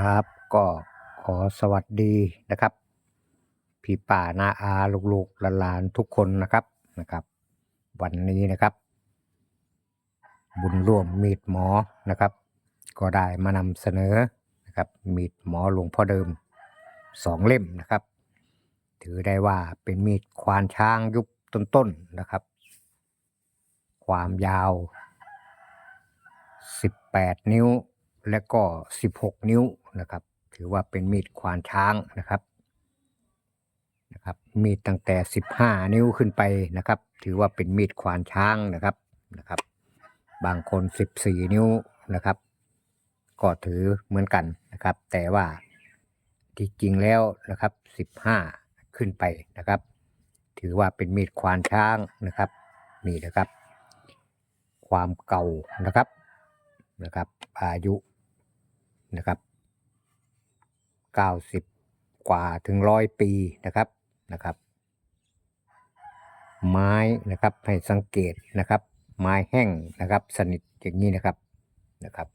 ครับ ก็ขอสวัสดีนะครับ พี่ป่านาอาลูกๆหลานๆทุกคนนะครับนะครับ วันนี้นะครับ บุญร่วมมีดหมอนะครับ ก็ได้มานำเสนอนะครับ มีดหมอหลวงพ่อเดิมสองเล่มนะครับ ถือได้ว่าเป็นมีดควานช้างยุคต้นๆนะครับ ความยาว 18 นิ้วและก็ 16 นิ้ว นะครับ ถือว่าเป็นมีดควานช้างนะครับนะครับ มีดตั้งแต่ 15 นิ้วขึ้นไปนะครับ ถือว่าเป็นมีดควานช้างนะครับนะครับ บางคน 14 นิ้วนะครับ ก็ถือเหมือนกันนะครับ แต่ว่าที่จริงแล้วนะครับ 15 ขึ้นไปนะครับ ถือว่าเป็นมีดควานช้างนะครับนี่นะครับ ความเก่านะครับนะครับ อายุนะครับ 90 กว่าถึงร้อยปีนะครับนะครับ ไม้นะครับให้สังเกตนะครับ ไม้แห้งนะครับ สนิทอย่างนี้นะครับนะครับ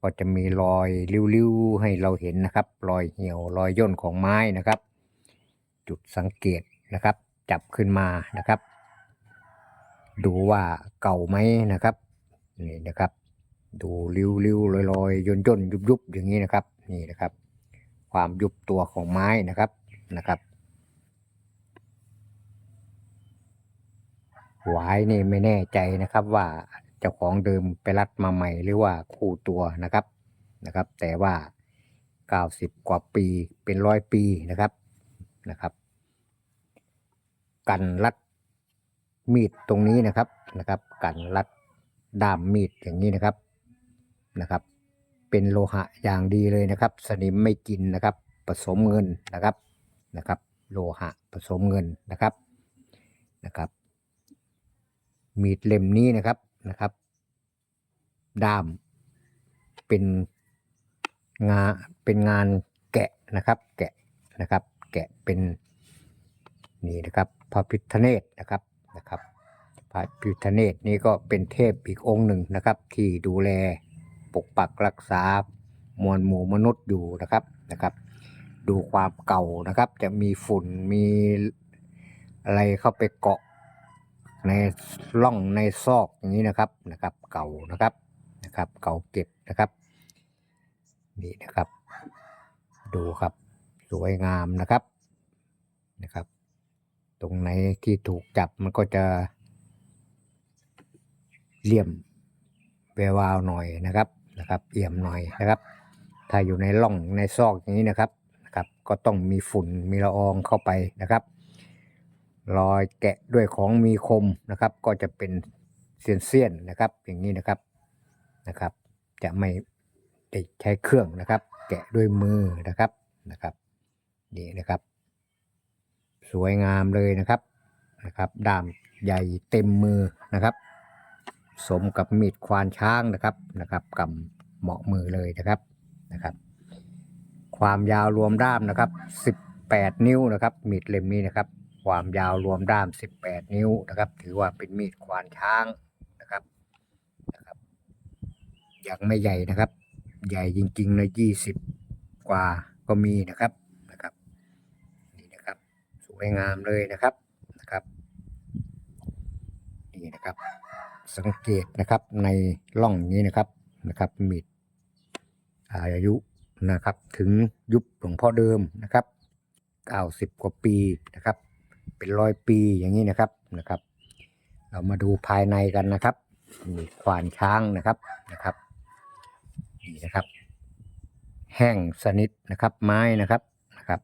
ก็จะมีรอยริ้วๆให้เราเห็นนะครับ รอยเหี่ยวรอยย่นของไม้นะครับ จุดสังเกตนะครับ จับขึ้นมานะครับ ดูว่าเก่าไหมนะครับนี่นะครับ ดูริ้วๆลอยๆย่นย่นยุบยุบๆอย่างนี้นะครับ นี่นะครับ ความยุบตัวของไม้นะครับนะครับหวายนี่ไม่แน่ใจนะครับว่าเจ้าของเดิมไปรัดมาใหม่หรือว่าคู่ตัวนะครับนะครับ แต่ว่า 90 กว่าปีเป็นร้อยปีนะครับนะครับ กันรัดมีดตรงนี้นะครับนะครับ กันรัดด้ามมีดอย่างนี้นะครับนะครับ เป็นโลหะอย่างดีเลยนะครับ สนิมไม่กินนะครับ ผสมเงินนะครับนะครับ โลหะผสมเงินนะครับนะครับ มีดเล่มนี้นะครับนะครับ ด้ามเป็นงาเป็นงานแกะนะครับ แกะนะครับ แกะเป็นนี่นะครับพระพิฆเนศนะครับนะครับพระพิฆเนศนี่ก็เป็นเทพอีกองค์หนึ่งนะครับ ที่ดูแล ปกปักรักษามวลหมู่มนุษย์อยู่นะครับนะครับ ดูความเก่านะครับ จะมีฝุ่นมีอะไรเข้าไปเกาะ ในร่องในซอกอย่างนี้นะครับนะครับ เก่านะครับนะครับ เก่าเก็บนะครับนี่นะครับ ดูครับสวยงามนะครับนะครับ ตรงไหนที่ถูกจับมันก็จะเลี่ยมแวววาวหน่อยนะครับ นะครับ เอี่ยมหน่อยนะครับ ถ้าอยู่ในร่องในซอกอย่างนี้นะครับนะครับ ก็ต้องมีฝุ่นมีละอองเข้าไปนะครับรอยแกะด้วยของมีคมนะครับ ก็จะเป็นเสี้ยนๆนะครับ อย่างนี้นะครับนะครับ จะไม่ได้ใช้เครื่องนะครับ แกะด้วยมือนะครับนะครับนี่นะครับ สวยงามเลยนะครับนะครับด้ามใหญ่เต็มมือนะครับ สมกับมีดควานช้างนะครับนะครับกำเหมาะมือเลยนะครับนะครับ ความยาวรวมด้ามนะครับ 18 นิ้วนะครับ มีดเล่มนี้นะครับ ความยาวรวมด้าม 18 นิ้วนะครับ ถือว่าเป็นมีดควานช้างนะครับนะครับยังไม่ใหญ่นะครับ ใหญ่จริงๆเลย20 กว่าก็มีนะครับนะครับนี่นะครับสวยงามเลยนะครับนะครับนี่นะครับ สังเกตนะครับในร่องนี้นะครับนะครับมีดอายุนะครับถึงยุคหลวงพ่อเดิมนะครับ90กว่าปีนะครับ เป็นร้อยปีอย่างนี้นะครับนะครับ เรามาดูภายในกันนะครับมีขวานช้างนะครับนะครับนี่นะครับ แห้งสนิทนะครับไม้นะครับนะครับ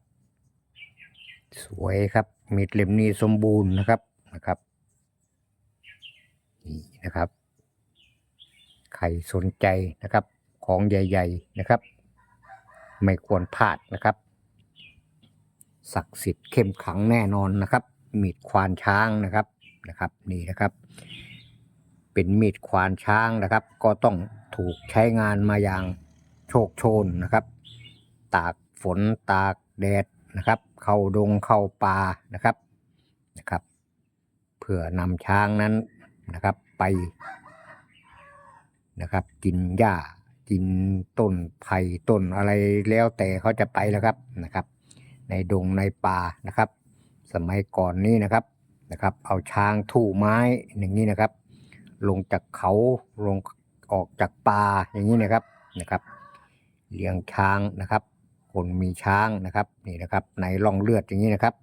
สวยครับมีดเล่มนี้สมบูรณ์นะครับนะครับ นี่นะครับ ใครสนใจนะครับ ของใหญ่ ๆนะครับ ไม่ควรพลาดนะครับศักดิ์สิทธิ์เข้มขังแน่นอนนะครับ มีดควานช้างนะครับนะครับ นี่นะครับ เป็นมีดควานช้างนะครับ ก็ต้องถูกใช้งานมาอย่างโชคโชนนะครับ ตากฝนตากแดดนะครับ เข้าดงเข้าป่านะครับนะครับ เพื่อนำช้างนั้น นะครับ ไปนะครับ กินหญ้ากินต้นไผ่ต้นอะไรแล้วแต่เขาจะไปแล้วครับนะครับ ในดงในป่านะครับ สมัยก่อนนี้นะครับนะครับ เอาช้างถูไม้อย่างนี้นะครับ ลงจากเขาลงออกจากป่าอย่างนี้นะครับนะครับ เลี้ยงช้างนะครับ คนมีช้างนะครับนี่นะครับ ในร่องเลือดอย่างนี้นะครับนะครับ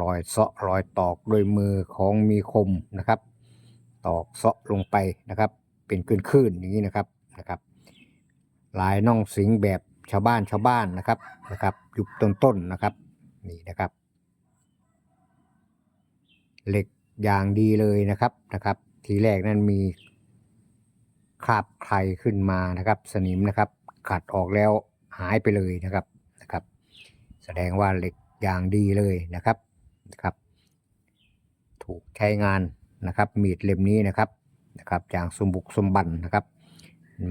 รอยเซาะรอยตอกด้วยมือของมีคมนะครับ ตอกเซาะลงไปนะครับ เป็นคลื่นๆอย่างนี้นะครับนะครับ ลายน่องสิงแบบชาวบ้านชาวบ้านนะครับนะครับยุคต้นๆนะครับนี่นะครับ เหล็กอย่างดีเลยนะครับนะครับ ทีแรกนั้นมีคราบใครขึ้นมานะครับ สนิมนะครับขัดออกแล้วหายไปเลยนะครับนะครับ แสดงว่าเหล็กอย่างดีเลยนะครับ นะครับ ถูกใช้งานนะครับ มีดเล่มนี้นะครับนะครับอย่างสมบุกสมบันนะครับ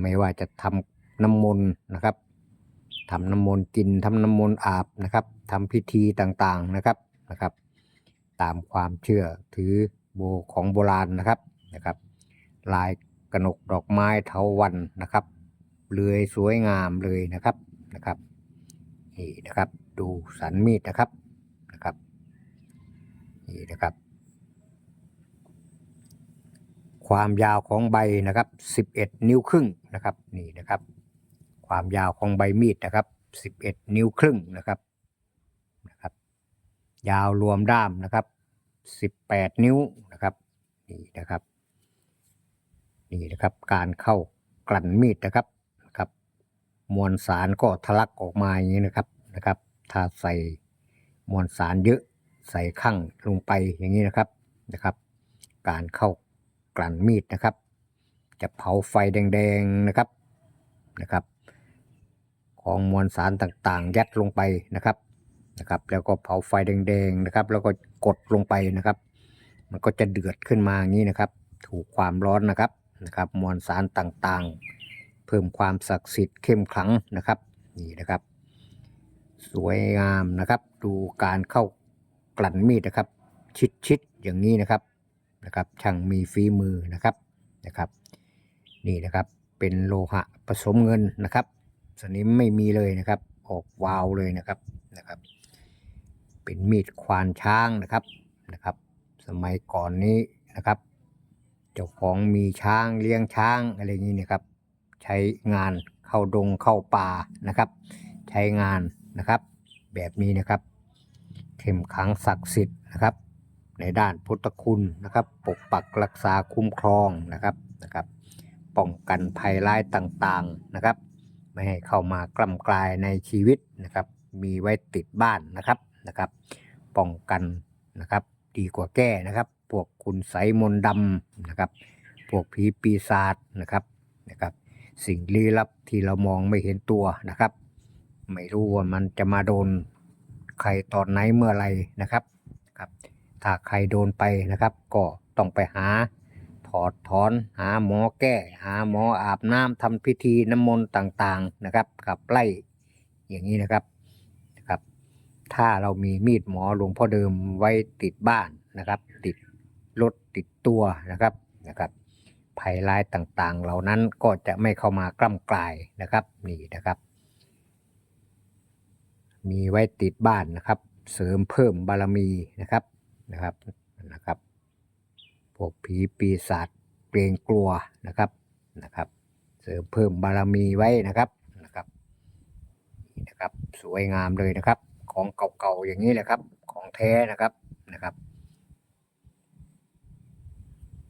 ไม่ว่าจะทำน้ำมนต์นะครับทำน้ำมนต์กินทำน้ำมนต์อาบนะครับทำพิธีต่างๆนะครับนะครับ ตามความเชื่อถือโบของโบราณนะครับนะครับ ลายกระหนกดอกไม้เทาวันนะครับเลื่อยสวยงามเลยนะครับนะครับนี่นะครับ ดูสันมีดนะครับ นี่นะครับ ความยาวของใบนะครับ 11 นิ้วครึ่งนะครับนี่นะครับ ความยาวของใบมีดนะครับ 11 นิ้วครึ่งนะครับนะครับ ยาวรวมด้ามนะครับ18 นิ้วนะครับนี่นะครับนี่นะครับการเข้ากลั่นมีดนะครับนะครับ มวลสารก็ทะลักออกมาอย่างนี้นะครับนะครับ ถ้าใส่มวลสารเยอะ ใส่ข้างลงไปอย่างนี้นะครับนะครับ การเข้ากลั่นมีดนะครับ จะเผาไฟแดงๆนะครับนะครับ ของมวลสารต่างๆ ยัดลงไปนะครับนะครับ แล้วก็เผาไฟแดงๆนะครับ แล้วก็กดลงไปนะครับ มันก็จะเดือดขึ้นมาอย่างนี้นะครับ ถูกความร้อนนะครับนะครับ มวลสารต่างๆ เพิ่มความศักดิ์สิทธิ์เข้มขลังนะครับนี่นะครับ สวยงามนะครับ ดูการเข้า กลั่นมีดนะครับ ชิดๆอย่างนี้นะครับนะครับ ช่างมีฝีมือนะครับนะครับ นี่นะครับเป็นโลหะผสมเงินนะครับสนิมไม่มีเลยนะครับ ออกวาวเลยนะครับนะครับ เป็นมีดควานช้างนะครับนะครับ สมัยก่อนนี้นะครับ เจ้าของมีช้างเลี้ยงช้างอะไรอย่างนี้นะครับ ใช้งานเข้าดงเข้าป่านะครับ ใช้งานนะครับ แบบนี้นะครับ เข้มขังศักดิ์สิทธิ์นะครับ ในด้านพุทธคุณนะครับ ปกปักรักษาคุ้มครองนะครับนะครับ ป้องกันภัยร้ายต่างๆนะครับ ไม่ให้เข้ามากล่ำกลายในชีวิตนะครับ มีไว้ติดบ้านนะครับนะครับ ป้องกันนะครับดีกว่าแก้นะครับ พวกคุณไสยมนดำนะครับ พวกผีปีศาจนะครับนะครับ สิ่งลี้ลับที่เรามองไม่เห็นตัวนะครับ ไม่รู้ว่ามันจะมาโดน ใครตอนไหนเมื่อไรนะครับครับ ถ้าใครโดนไปนะครับ ก็ต้องไปหาถอดถอนหาหมอแก้ หาหมออาบน้ำทำพิธีน้ำมนต์ต่างๆนะครับกับไล่อย่างนี้นะครับนะครับ ถ้าเรามีมีดหมอหลวงพ่อเดิมไว้ติดบ้านนะครับ ติดรถติดตัวนะครับนะครับภัยร้ายต่างๆ เหล่านั้นก็จะไม่เข้ามากล้ำกลายนะครับนี่นะครับ มีไว้ติดบ้านนะครับ เสริมเพิ่มบารมีนะครับนะครับนะครับพวกผีปีศาจเกรงกลัวนะครับนะครับ เสริมเพิ่มบารมีไว้นะครับนะครับนี่นะครับ สวยงามเลยนะครับ ของเก่าๆอย่างนี้แหละครับ ของแท้นะครับนะครับ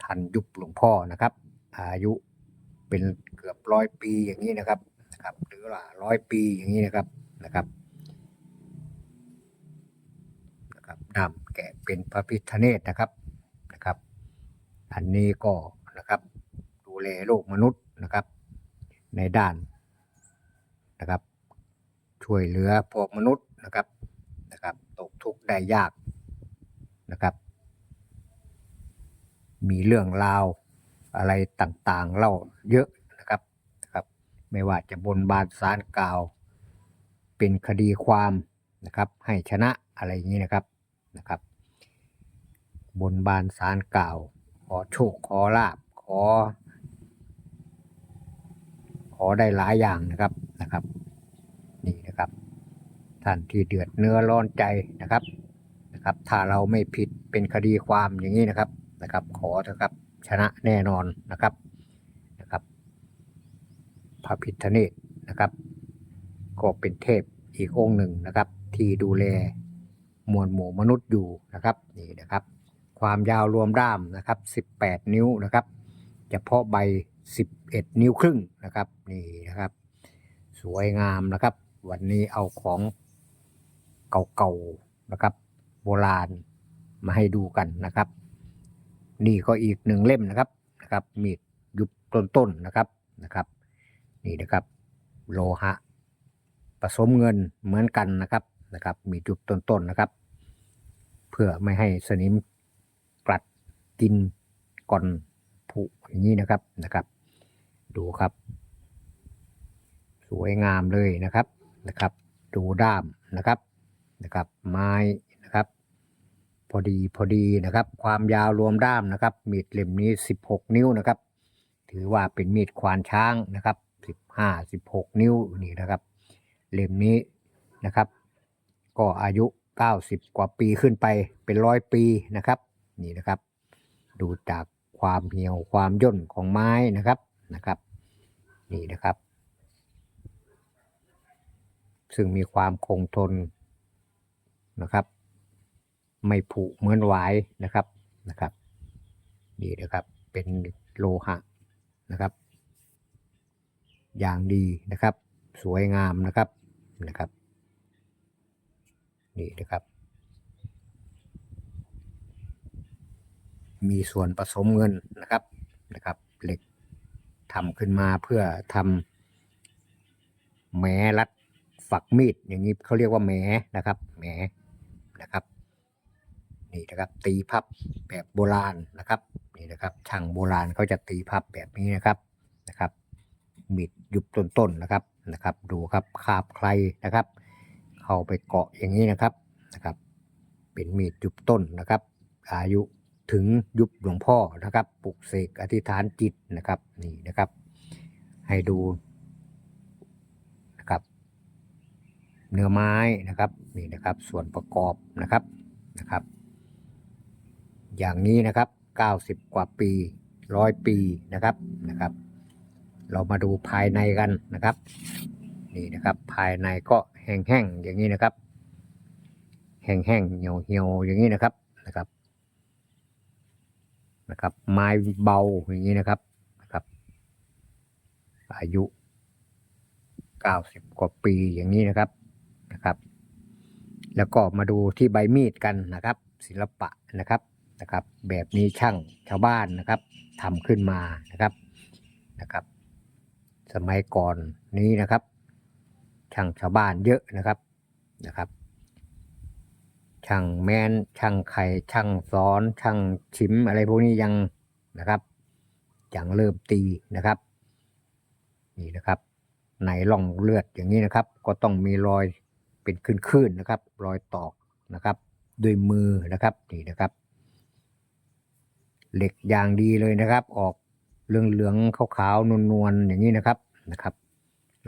ทันยุคหลวงพ่อนะครับ อายุเป็นเกือบร้อยปีอย่างนี้นะครับนะครับ หรือว่าร้อยปีอย่างนี้นะครับนะครับ นำแกะเป็นพระพิฆเนศนะครับนะครับ อันนี้ก็นะครับ ดูแลโลกมนุษย์นะครับ ในด้านนะครับ ช่วยเหลือพวกมนุษย์นะครับนะครับตกทุกข์ได้ยากนะครับ มีเรื่องราวอะไรต่างๆเล่าเยอะนะครับนะครับ ไม่ว่าจะบนบานสารกล่าว เป็นคดีความนะครับ ให้ชนะอะไรอย่างนี้นะครับ นะครับ บนบานสารกล่าว ขอโชคขอลาบขอ ขอได้หลายอย่างนะครับนะครับ นี่นะครับ ท่านที่เดือดเนื้อร้อนใจนะครับนะครับ ถ้าเราไม่ผิดเป็นคดีความอย่างนี้นะครับนะครับ ขอเถอะครับชนะแน่นอนนะครับนะครับ พระพิฆเนศนะครับ ก็เป็นเทพอีกองค์หนึ่งนะครับ ที่ดูแล มวลหมู่มนุษย์อยู่นะครับนี่นะครับ ความยาวรวมด้ามนะครับ 18 นิ้วนะครับเฉพาะใบ 11 นิ้วครึ่งนะครับนี่นะครับ สวยงามนะครับ วันนี้เอาของเก่าๆนะครับ โบราณมาให้ดูกันนะครับ นี่ก็อีกหนึ่งเล่มนะครับนะครับมีดยุบต้นๆนะครับนะครับ นี่นะครับ โลหะผสมเงินเหมือนกันนะครับ นะครับ มีจุดต้นๆนะครับ เพื่อไม่ให้สนิมกลัดกินก่อนผุอย่างนี้นะครับนะครับ ดูครับ สวยงามเลยนะครับนะครับ ดูด้ามนะครับนะครับ ไม้นะครับ พอดีพอดีนะครับ ความยาวรวมด้ามนะครับ มีดเล่มนี้ 16 นิ้วนะครับ ถือว่าเป็นมีดควานช้างนะครับ 15 16 นิ้วนี่นะครับ เล่มนี้นะครับ ก็อายุ 90 กว่าปีขึ้นไปเป็นร้อยปีนะครับ นี่นะครับ ดูจากความเหี่ยวความย่นของไม้นะครับนะครับ นี่นะครับ ซึ่งมีความคงทนนะครับ ไม่ผุเหมือนหวายนะครับนะครับ นี่นะครับเป็นโลหะนะครับ อย่างดีนะครับ สวยงามนะครับนะครับ นี่นะครับ มี ส่วนผสมเงินนะครับนะครับ เหล็กทำขึ้นมาเพื่อทำแหมรัดฝักมีดอย่างนี้เขาเรียกว่าแหมนะครับแหมนะครับนี่นะครับ ตีพับแบบโบราณนะครับนี่นะครับช่างโบราณเขาจะตีพับแบบนี้นะครับนะครับมีดยุบต้นๆนะครับนะครับ ดูครับคาบใครนะครับ เข้าไปเกาะอย่างนี้นะครับนะครับ เป็นมีดยุบต้นนะครับ อายุ ถึงยุบหลวงพ่อนะครับปลุกเสกอธิษฐานจิตนะครับนี่นะครับ ให้ดูนะครับ เนื้อไม้นะครับนี่นะครับ ส่วนประกอบนะครับนะครับ อย่างนี้นะครับ 90 กว่าปีร้อยปีนะครับนะครับ เรามาดูภายในกันนะครับนี่นะครับ ภายในก็แห้งๆอย่างนี้นะครับ แห้งๆเหี่ยวๆอย่างนี้นะครับนะครับ นะครับ ไม้เบาอย่างนี้นะครับนะครับ อายุ90กว่าปีอย่างนี้นะครับนะครับ แล้วก็มาดูที่ใบมีดกันนะครับ ศิลปะนะครับนะครับ แบบนี้ช่างชาวบ้านนะครับทำขึ้นมานะครับนะครับ สมัยก่อนนี้นะครับ ช่างชาวบ้านเยอะนะครับนะครับ ช่างแมนช่างไข่ช่างซ้อน ช่างชิมอะไรพวกนี้ยังนะครับยังเริ่มตีนะครับ นี่นะครับ ในร่องเลือดอย่างนี้นะครับ ก็ต้องมีรอยเป็นคลื่นๆนะครับ รอยตอกนะครับ ด้วยมือนะครับนี่นะครับ เหล็กอย่างดีเลยนะครับ ออกเหลืองๆขาวๆนวลๆอย่างนี้นะครับนะครับ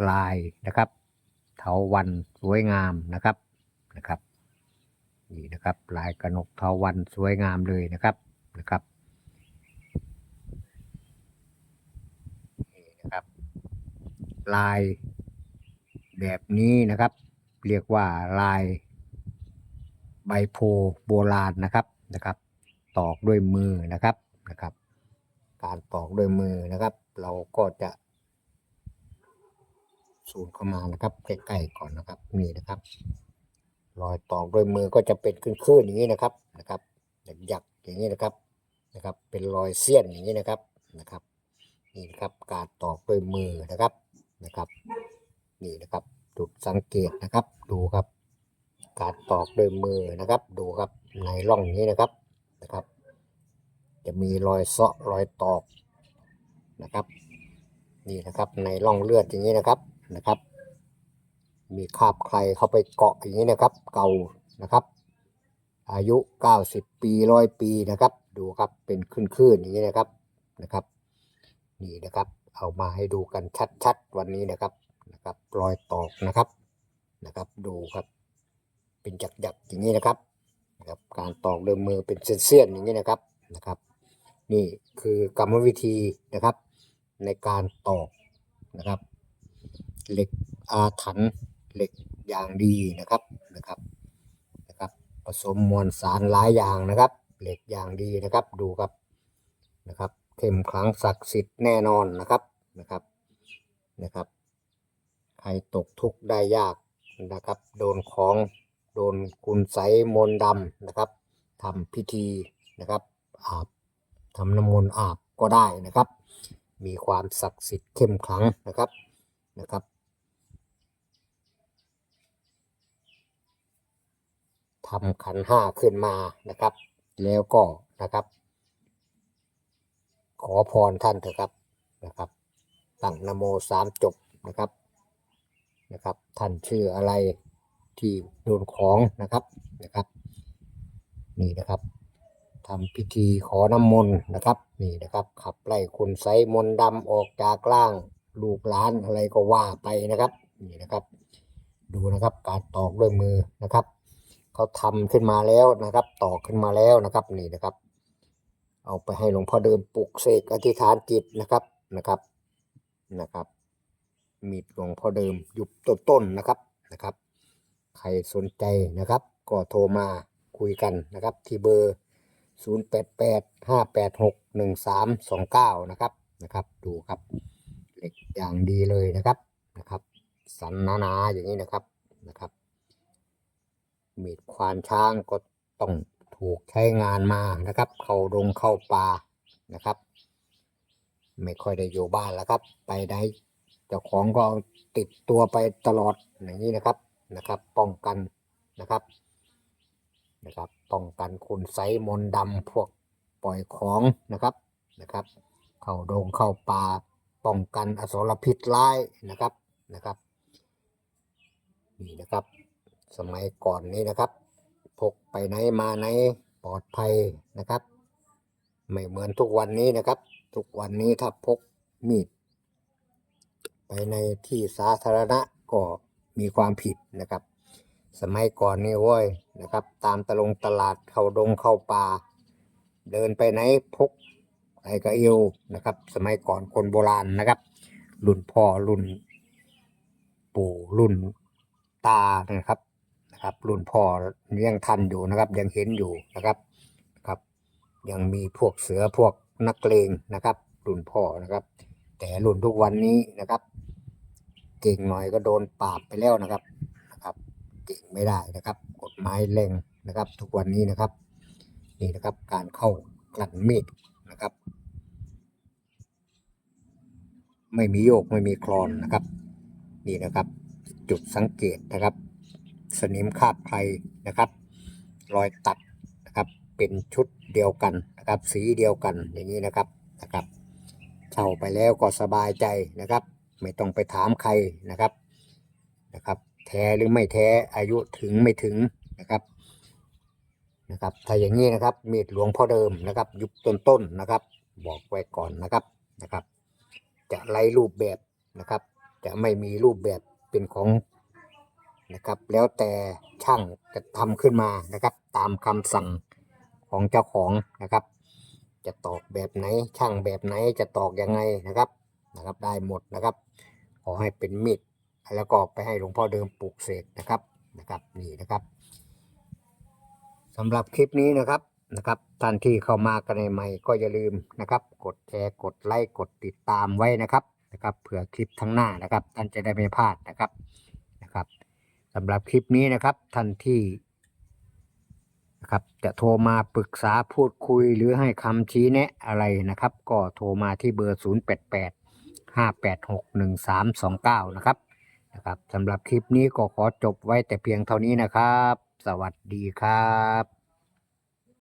ลายนะครับ เถาวันสวยงามนะครับนะครับ นี่นะครับ ลายกระหนกเถาวันสวยงามเลยนะครับนะครับนี่นะครับ ลายแบบนี้นะครับ เรียกว่าลายใบโพโบราณนะครับนะครับ ตอกด้วยมือนะครับนะครับ การตอกด้วยมือนะครับ เราก็จะสูนเข้ามานะครับใกล้ๆก่อนนะครับนี่นะครับ รอยตอกด้วยมือก็จะเป็นคลื่นๆอย่างนี้นะครับนะครับหยักๆอย่างนี้นะครับนะครับ เป็นรอยเสี้ยนอย่างนี้นะครับนะครับ นี่นะครับการตอกด้วยมือนะครับนะครับ นี่นะครับจุดสังเกตนะครับดูครับ การตอกด้วยมือนะครับ ดูครับในร่องนี้นะครับนะครับ จะมีรอยเซาะรอยตอกนะครับ นี่นะครับในร่องเลือดอย่างนี้นะครับนะครับ มีคราบใครเข้าไปเกาะอย่างนี้นะครับ เก่านะครับ อายุ 90 ปีร้อยปีนะครับ ดูครับเป็นคลื่นๆอย่างนี้นะครับนะครับ นี่นะครับ เอามาให้ดูกันชัดๆวันนี้นะครับนะครับรอยตอกนะครับนะครับ ดูครับ เป็นหยักๆอย่างนี้นะครับนะครับ การตอกด้วยมือเป็นเส้นๆอย่างนี้นะครับนะครับ นี่คือกรรมวิธีนะครับ ในการตอกนะครับเหล็กอาถรรพ์ เหล็กอย่างดีนะครับนะครับนะครับ ผสมมวลสารหลายอย่างนะครับ เหล็กอย่างดีนะครับดูครับนะครับเข้มขลังศักดิ์สิทธิ์แน่นอนนะครับนะครับนะครับใครตกทุกข์ได้ยากนะครับ โดนของโดนคุณไสยมนต์ดำนะครับทำพิธีนะครับอาบทำน้ำมนต์อาบก็ได้นะครับ มีความศักดิ์สิทธิ์เข้มขลังนะครับนะครับ ทำขันห้าขึ้นมานะครับ แล้วก็นะครับ ขอพรท่านเถอะครับนะครับ ตั้งนโมสามจบนะครับนะครับ ท่านชื่ออะไรที่โดนของนะครับนะครับ นี่นะครับทำพิธีขอน้ำมนต์นะครับนี่นะครับ ขับไล่คุณไสมนดำออกจากร่างลูกหลานอะไรก็ว่าไปนะครับ นี่นะครับ ดูนะครับการตอกด้วยมือนะครับ เขาทำขึ้นมาแล้วนะครับตอกขึ้นมาแล้วนะครับนี่นะครับ เอาไปให้หลวงพ่อเดิมปลุกเสกอธิษฐานจิตนะครับนะครับนะครับ มีดหลวงพ่อเดิมอยู่ต้นๆนะครับนะครับ ใครสนใจนะครับ ก็โทรมาคุยกันนะครับ ที่เบอร์ 088 586 1329 นะครับนะครับดูครับเหล็กอย่างดีเลยนะครับนะครับ สันหนาๆอย่างนี้นะครับนะครับ มีดควานช้างก็ต้องถูกใช้งานมานะครับ เข้าดงเข้าป่านะครับ ไม่ค่อยได้อยู่บ้านแล้วครับ ไปไหนเจ้าของก็ติดตัวไปตลอดอย่างนี้นะครับนะครับ ป้องกันนะครับนะครับ ป้องกันคุณไสมนดำพวกปล่อยของนะครับนะครับ เข้าดงเข้าป่าป้องกันอสรพิษร้ายนะครับนะครับนี่นะครับ สมัยก่อนนี้นะครับ พกไปไหนมาไหนปลอดภัยนะครับ ไม่เหมือนทุกวันนี้นะครับ ทุกวันนี้ถ้าพกมีด ไปในที่สาธารณะก็มีความผิดนะครับ สมัยก่อนนี่โว้ยนะครับ ตามตลงตลาดเข้าดงเข้าป่า เดินไปไหนพกไอ้กระเอวนะครับ สมัยก่อนคนโบราณนะครับ รุ่นพ่อรุ่น ปู่รุ่นตานะครับ ครับรุ่นพ่อยังทันอยู่นะครับ ยังเห็นอยู่นะครับครับ ยังมีพวกเสือพวกนักเลงนะครับ รุ่นพ่อนะครับ แต่รุ่นทุกวันนี้นะครับ เก่งหน่อยก็โดนปราบไปแล้วนะครับนะครับ เก่งไม่ได้นะครับ กฎหมายแรงนะครับ ทุกวันนี้นะครับ นี่นะครับการเข้ากลั่นมีดนะครับ ไม่มีโยกไม่มีคลอนนะครับ นี่นะครับ จุดสังเกตนะครับ สนิมคาบไครนะครับ รอยตัดนะครับเป็นชุดเดียวกันนะครับ สีเดียวกันอย่างนี้นะครับนะครับเช่าไปแล้วก็สบายใจนะครับ ไม่ต้องไปถามใครนะครับนะครับ แท้หรือไม่แท้อายุถึงไม่ถึงนะครับนะครับถ้าอย่างนี้นะครับมีดหลวงพ่อเดิมนะครับ ยุคต้นๆนะครับ บอกไว้ก่อนนะครับนะครับ จะไล่รูปแบบนะครับ จะไม่มีรูปแบบเป็นของ นะครับ แล้วแต่ช่างจะทำขึ้นมานะครับ ตามคำสั่งของเจ้าของนะครับ จะตอกแบบไหนช่างแบบไหนจะตอกยังไงนะครับนะครับได้หมดนะครับ ขอให้เป็นมีดแล้วก็ไปให้หลวงพ่อเดิมปลูกเสกนะครับนะครับนี่นะครับสำหรับคลิปนี้นะครับนะครับท่านที่เข้ามากันใหม่ก็อย่าลืมนะครับ กดแชร์กดไลค์กดติดตามไว้นะครับนะครับเผื่อคลิปทั้งหน้านะครับ ท่านจะได้ไม่พลาดนะครับ สำหรับคลิปนี้นะครับท่านที่นะครับจะโทรมาปรึกษาพูดคุยหรือให้คำชี้แนะอะไรนะครับ ก็โทรมาที่เบอร์ 088 586 1329 นะครับนะครับสำหรับคลิปนี้ก็ขอจบไว้แต่เพียงเท่านี้นะครับ สวัสดีครับ